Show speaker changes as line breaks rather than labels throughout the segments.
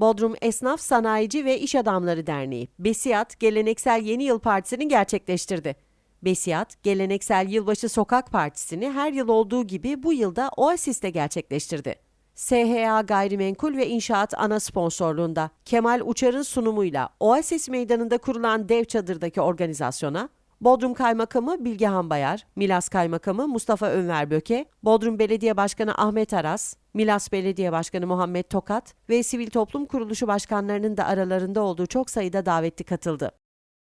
Bodrum Esnaf, Sanayici ve İş Adamları Derneği, Besiyat Geleneksel Yeni Yıl Partisi'ni gerçekleştirdi. Besiyat, Geleneksel Yılbaşı Sokak Partisi'ni her yıl olduğu gibi bu yılda Oasis'te gerçekleştirdi. SHA Gayrimenkul ve İnşaat ana sponsorluğunda Kemal Uçar'ın sunumuyla Oasis Meydanı'nda kurulan dev çadırdaki organizasyona Bodrum Kaymakamı Bilgehan Bayar, Milas Kaymakamı Mustafa Önver Böke, Bodrum Belediye Başkanı Ahmet Aras, Milas Belediye Başkanı Muhammed Tokat ve sivil toplum kuruluşu başkanlarının da aralarında olduğu çok sayıda davetli katıldı.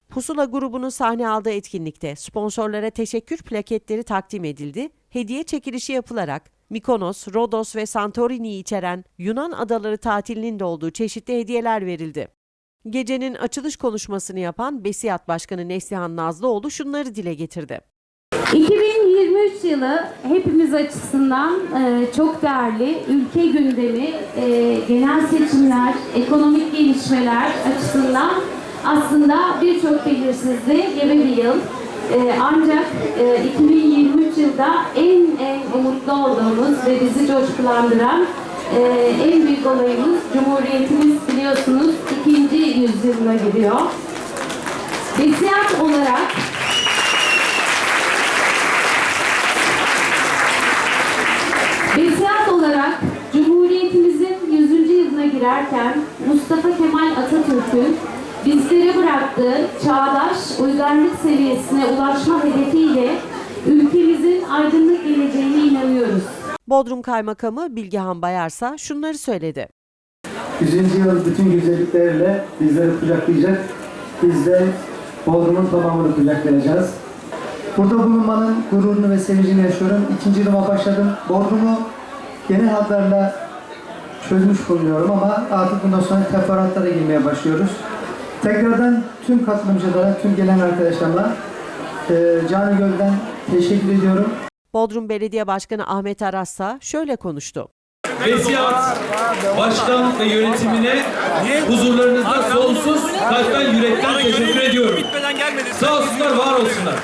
Pusula grubunun sahne aldığı etkinlikte sponsorlara teşekkür plaketleri takdim edildi, hediye çekilişi yapılarak Mikonos, Rodos ve Santorini'yi içeren Yunan adaları tatilinin de olduğu çeşitli hediyeler verildi. Gecenin açılış konuşmasını yapan Besiyat Başkanı Neslihan Nazlıoğlu şunları dile getirdi.
2023 yılı hepimiz açısından e, çok değerli. Ülke gündemi, e, genel seçimler, ekonomik gelişmeler açısından aslında birçok belirsizliğe gebe bir yıl. E, ancak e, 2023 yılda en en umutlu olduğumuz ve bizi coşkulandıran e, en büyük olayımız Cumhuriyetimiz biliyorsunuz yüzyılına giriyor. Besiyat olarak Besiyat olarak Cumhuriyetimizin 100. yılına girerken Mustafa Kemal Atatürk'ün bizlere bıraktığı çağdaş uygarlık seviyesine ulaşma hedefiyle ülkemizin aydınlık geleceğine inanıyoruz.
Bodrum Kaymakamı Bilgehan Bayarsa şunları söyledi.
100. yıl bütün güzellikleriyle bizleri kucaklayacak. Biz de Bodrum'un tamamını kucaklayacağız. Burada bulunmanın gururunu ve sevincini yaşıyorum. İkinci yılıma başladım. Bodrum'u genel hatlarla çözmüş bulunuyorum ama artık bundan sonra teferruatlara girmeye başlıyoruz. Tekrardan tüm katılımcılara, tüm gelen arkadaşlarıma e, canı gölden teşekkür ediyorum.
Bodrum Belediye Başkanı Ahmet Arassa şöyle konuştu.
Vesiyat başkan ve yönetimine huzurlarınızda sonsuz kalpten yürekten teşekkür ediyorum. Sağ olsunlar, var olsunlar.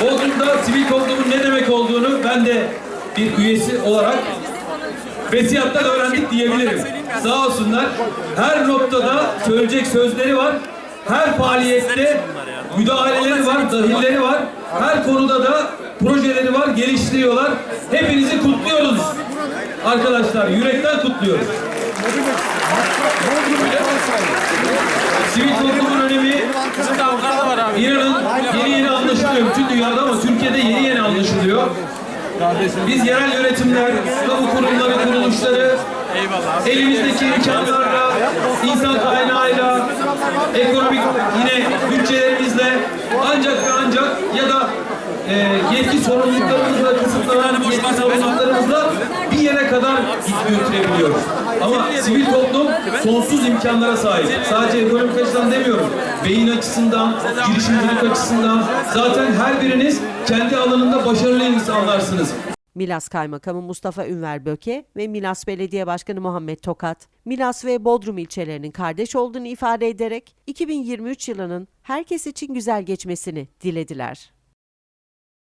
Bodrum'da sivil toplumun ne demek olduğunu ben de bir üyesi olarak Vesiyat'tan öğrendik diyebilirim. Sağ olsunlar. Her noktada söyleyecek sözleri var. Her faaliyette müdahaleleri var, dahilleri var. Her konuda da projeleri var, geliştiriyorlar. Hepinizi kutluyoruz. Arkadaşlar yürekten kutluyoruz. Sivil toplumun önemi. İnanın yeni yeni anlaşılıyor bütün dünyada ama Türkiye'de yeni yeni anlaşılıyor. Biz yerel yönetimler, kamu kurumları, kuruluşları elimizdeki imkanlarla, insan kaynağıyla, ekonomik yine bütçelerimizle ancak ve ancak ya da e, yetki sorumluluklarımızla, kısıtlanan yetki yere kadar götürebiliyoruz. Ama sivil toplum sonsuz imkanlara sahip. Sadece ekonomik açıdan demiyorum. Beyin açısından, girişimcilik açısından zaten her biriniz kendi alanında başarılı insanlarsınız.
Milas Kaymakamı Mustafa Ünver Böke ve Milas Belediye Başkanı Muhammed Tokat, Milas ve Bodrum ilçelerinin kardeş olduğunu ifade ederek 2023 yılının herkes için güzel geçmesini dilediler.